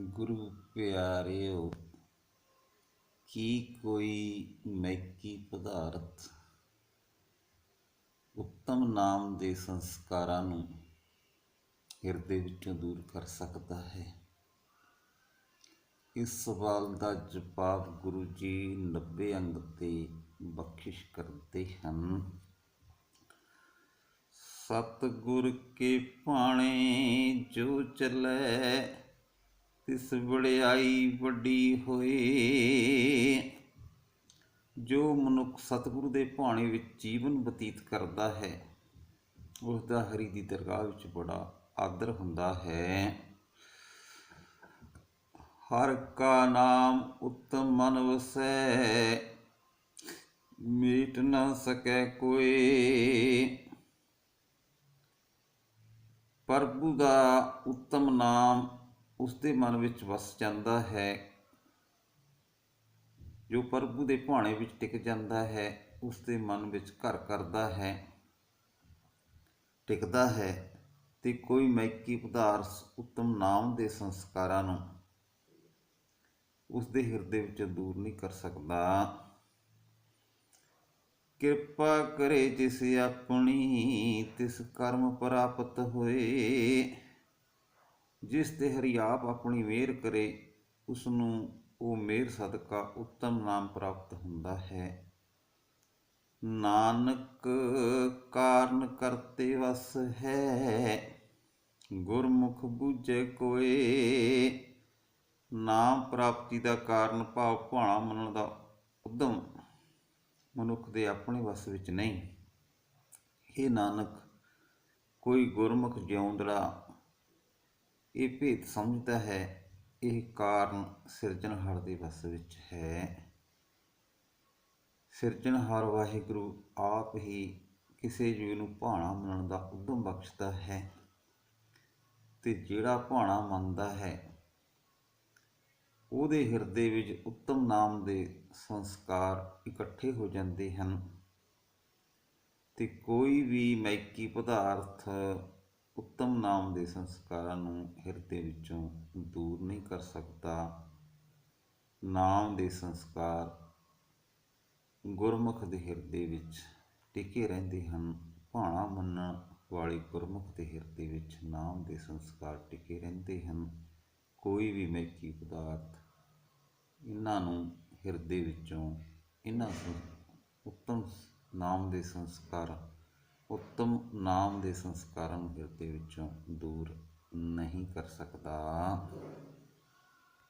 ਗੁਰੂ ਪਿਆਰਿਓ, ਕੀ ਕੋਈ ਮੈਕੀ ਪਦਾਰਥ ਉੱਤਮ ਨਾਮ ਦੇ ਸੰਸਕਾਰਾਂ ਨੂੰ ਹਿਰਦੇ ਵਿੱਚੋਂ ਦੂਰ ਕਰ ਸਕਦਾ ਹੈ? ਇਸ ਸਵਾਲ ਦਾ ਜਵਾਬ ਗੁਰੂ ਜੀ 90 ਅੰਗ ਤੇ ਬਖਸ਼ਿਸ਼ ਕਰਦੇ ਹਨ। ਸਤਿਗੁਰ ਕੇ ਭਾਣੇ ਜੋ ਚੱਲੈ ਤਿਸ ਵਡਿਆਈ ਵੱਡੀ ਹੋਏ। ਜੋ ਮਨੁੱਖ ਸਤਿਗੁਰੂ ਦੇ ਭਾਣੇ ਵਿੱਚ ਜੀਵਨ ਬਤੀਤ ਕਰਦਾ ਹੈ ਉਸ ਦਾ ਹਰੀ ਦੀ ਦਰਗਾਹ ਵਿੱਚ ਬੜਾ ਆਦਰ ਹੁੰਦਾ ਹੈ। ਹਰ ਕਾ ਨਾਮ ਉੱਤਮ ਮਨ ਵਸੈ, ਮੀਟ ਨਾ ਸਕੈ ਕੋਈ ਪ੍ਰਭੂ ਦਾ ਉੱਤਮ ਨਾਮ ਉਸ ਦੇ ਮਨ ਵਿੱਚ ਵਸ ਜਾਂਦਾ ਹੈ, ਜੋ ਪ੍ਰਭੂ ਦੇ ਭਾਣੇ ਵਿੱਚ ਟਿਕ ਜਾਂਦਾ ਹੈ ਉਸ ਦੇ ਮਨ ਵਿੱਚ ਘਰ ਕਰਦਾ ਹੈ, ਟਿਕਦਾ ਹੈ ਤੇ ਕੋਈ ਮੈਕੀ ਪਦਾਰਥ ਉੱਤਮ ਨਾਮ ਦੇ ਸੰਸਕਾਰਾਂ ਨੂੰ ਉਸ ਦੇ ਹਿਰਦੇ ਵਿੱਚ ਦੂਰ ਨਹੀਂ ਕਰ ਸਕਦਾ। ਕਿਰਪਾ ਕਰੇ ਜਿਸ ਆਪਣੀ, ਤਿਸ ਕਰਮ ਪ੍ਰਾਪਤ ਹੋਏ। ਜਿਸ ਤੇ ਹਰੀ ਆਪ ਆਪਣੀ ਮਿਹਰ ਕਰੇ ਉਸ ਨੂੰ ਉਹ ਮਿਹਰ ਸਦਕਾ ਉੱਤਮ ਨਾਮ ਪ੍ਰਾਪਤ ਹੁੰਦਾ ਹੈ। ਨਾਨਕ ਕਾਰਨ ਕਰਤੇ ਵਸ ਹੈ, ਗੁਰਮੁਖ ਬੂਝੇ ਕੋਏ। ਨਾਮ ਪ੍ਰਾਪਤੀ ਦਾ ਕਾਰਨ ਭਾਵ ਭਾਣਾ ਮੰਨਣ ਦਾ ਉਦਮ ਮਨੁੱਖ ਦੇ ਆਪਣੇ ਵਸ ਵਿੱਚ ਨਹੀਂ। ਇਹ ਨਾਨਕ, ਕੋਈ ਗੁਰਮੁਖ ਜਿਉਂਦੜਾ ਇਹ ਭੇਦ ਸਮਝਦਾ ਹੈ, ਇਹ ਕਾਰਨ ਸਿਰਜਣਹਾਰ ਦੇ ਵਸ ਵਿੱਚ ਹੈ। ਸਿਰਜਣਹਾਰ ਵਾਹਿਗੁਰੂ ਆਪ ਹੀ ਕਿਸੇ ਜੀਵ ਨੂੰ ਭਾਣਾ ਮੰਨਣ ਦਾ ਉਦਮ ਬਖਸ਼ਦਾ ਹੈ ਤੇ ਜਿਹੜਾ ਭਾਣਾ ਮੰਨਦਾ ਹੈ, ਉਹਦੇ ਹਿਰਦੇ ਵਿੱਚ ਉੱਤਮ ਨਾਮ ਦੇ ਸੰਸਕਾਰ ਇਕੱਠੇ ਹੋ ਜਾਂਦੇ ਹਨ ਤੇ ਕੋਈ ਵੀ ਮੈਕੀ ਪਦਾਰਥ ਉੱਤਮ ਨਾਮ ਦੇ ਸੰਸਕਾਰਾਂ ਨੂੰ ਹਿਰਦੇ ਵਿੱਚੋਂ ਦੂਰ ਨਹੀਂ ਕਰ ਸਕਦਾ। ਨਾਮ ਦੇ ਸੰਸਕਾਰ ਗੁਰਮੁਖ ਦੇ ਹਿਰਦੇ ਵਿੱਚ ਟਿਕੇ ਰਹਿੰਦੇ ਹਨ। ਭਾਣਾ ਮੰਨਣ ਵਾਲੇ ਗੁਰਮੁਖ ਦੇ ਹਿਰਦੇ ਵਿੱਚ ਨਾਮ ਦੇ ਸੰਸਕਾਰ ਟਿਕੇ ਰਹਿੰਦੇ ਹਨ। ਕੋਈ ਵੀ ਮੈਕੀ ਪਦਾਰਥ ਇਹਨਾਂ ਨੂੰ ਹਿਰਦੇ ਵਿੱਚੋਂ, ਇਹਨਾਂ ਉੱਤਮ ਨਾਮ ਦੇ ਸੰਸਕਾਰ ਉੱਤਮ ਨਾਮ ਦੇ ਸੰਸਕਾਰਾਂ ਨੂੰ ਹਿਰਦੇ ਵਿੱਚੋਂ ਦੂਰ ਨਹੀਂ ਕਰ ਸਕਦਾ।